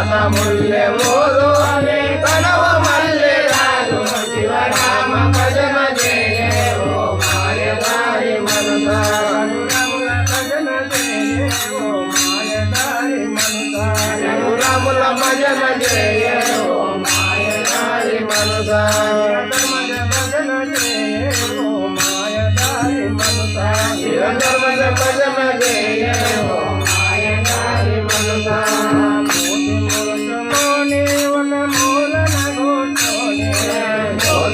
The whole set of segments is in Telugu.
ముల్లె మోదు అనే కడవ మల్లె రాదు. శివరామ భజన జయో మాయదారి మనసా రఘురాముల భజన దేవో మాయదారి మనుతా. రఘురాముల భజన జయో మాయదారి మనసా ధర్మజ భజన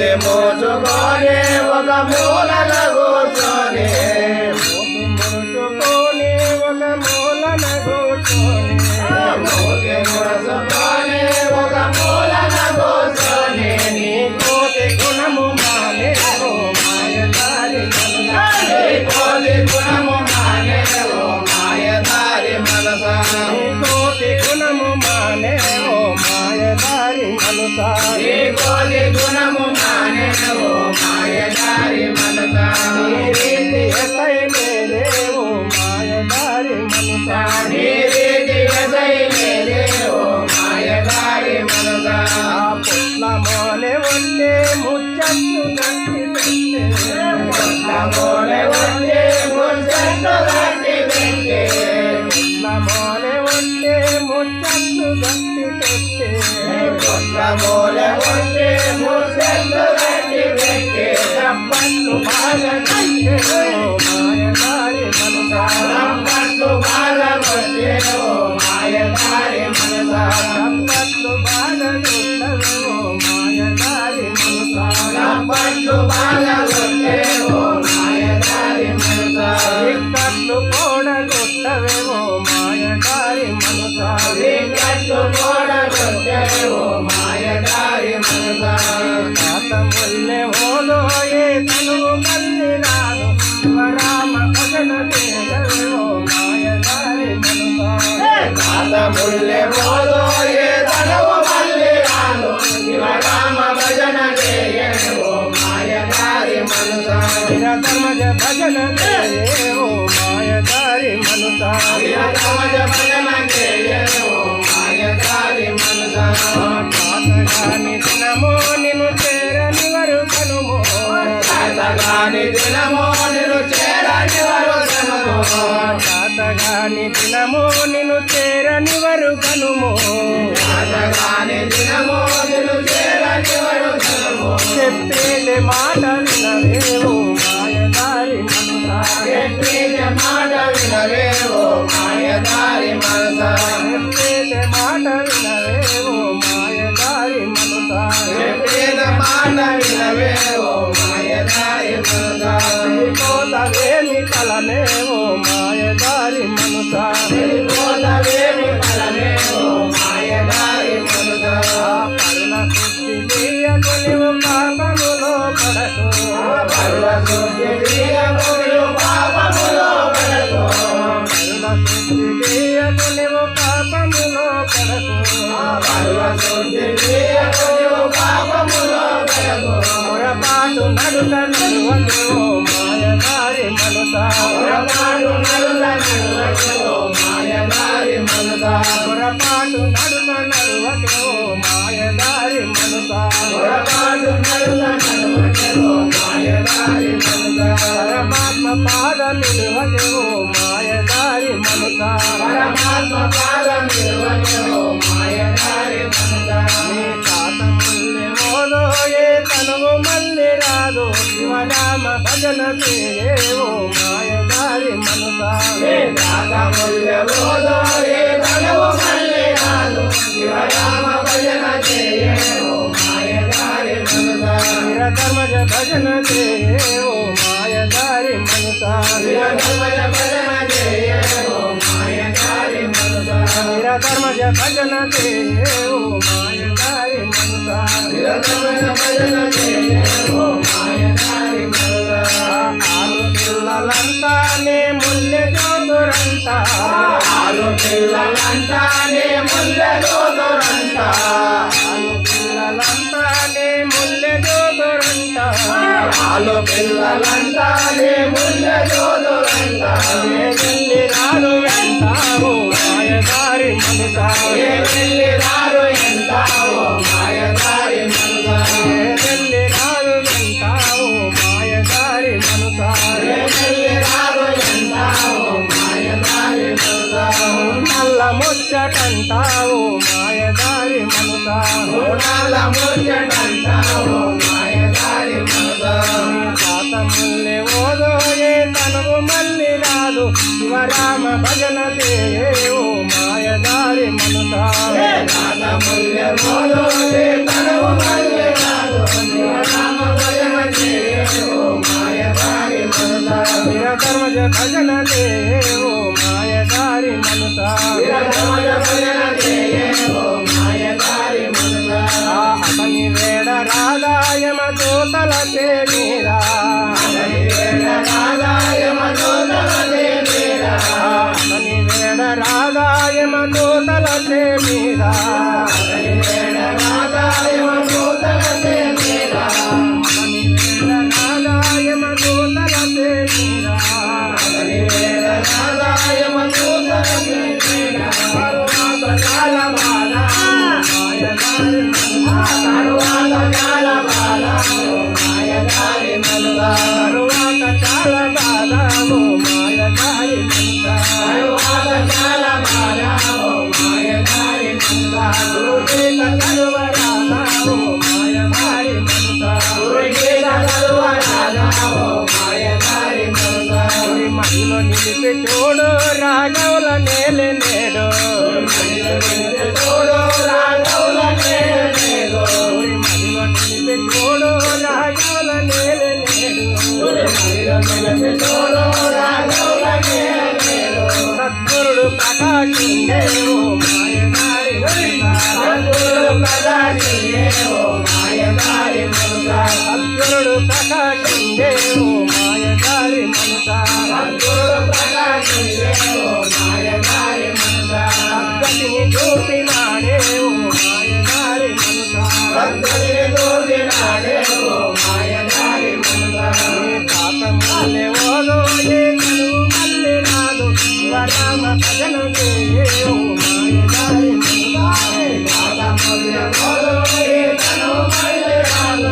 મને મોજ ગણે વગમ્યો લગો ಮೂಲೆ ಮುಲ್ಲೆ ಮೂಸೆಲ್ಲ ವೆಟ್ಟಿ ವೆಟ್ಟಿ ತಪ್ಪನ್ನು ಬಾಲನ ఓ మాయదారి మనసా తాతగాని దినమో నిన్ను చేరని వరు కనుమో. తాతగాని దినమో నిన్ను చేరని వరుసనమో తాతగాని దినమో నిన్ను చేరని వరు కనుమో. తాతగాని దినమో నిన్ను చేరని వరుసనమో చెప్పేది మాట మాయదారి మనసా కోతవేమి కలనేవో మాయదారి మనుతా. వెళ్ళిపోతవేమి ఫలమేవో మాయదారి మనసా కరుణ శుద్ధి చేయకు నీవు పాపములో పడకు. పర్వ శుద్ధి తీయకులు పాపములో పడకు కరుణ శుద్ధి చేయకు నీవు పాపములో పడకు. పర్వ శుద్ధి నడుక మాయదారి మనసా పరమాత్మ పాద నిలువకు మాయదారి మనుతా పరమాత్మ పాదం నిలవకు మాయదారి మనసా నీ తాత ముల్లె ఏ తనువు మళ్ళీ రాదు శివరామ భజన మాయదారి ఏ తనువు మళ్ళీ రాదు శివరామ భజన చేయో మాయదారి మనసా ధర్మజ భజన చేయో మాయదారి మనుతా శివధర్మజ భజన మాయదారి మనసా ధర్మజ భజన మాయదారి ముల్లె జోదరంట పిల్లలంతా నే ముల్లె జోదరంట వాళ్ళు ಮನನಲೇ ಓ ಮಾಯದಾರಿ ಮನಸ ಧರ್ಮಜ ಭಜನಲೇ ಓ ಮಾಯದಾರಿ ಮನಸ ಧರ್ಮಜ ಭಜನಲೇ దేవతల మీద. చూడు రాఘవుల నేల నేడు. చూడు రాఘవుల నేల నేడు. చూడు రాఘవుల నేల నేడు. రాఘవుల నేల నేడు. సద్గురుడు ప్రకాశిండే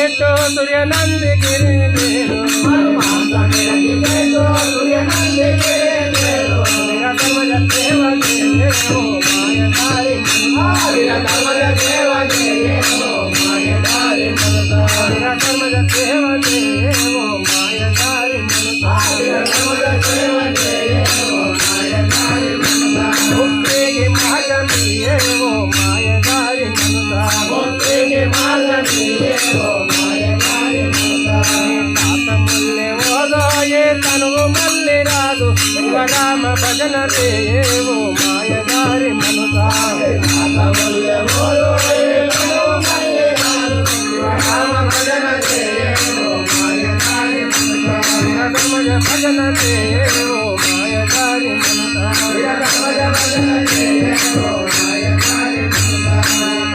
టికెట్టు సూర్యనందిగిరి సేవ సేవ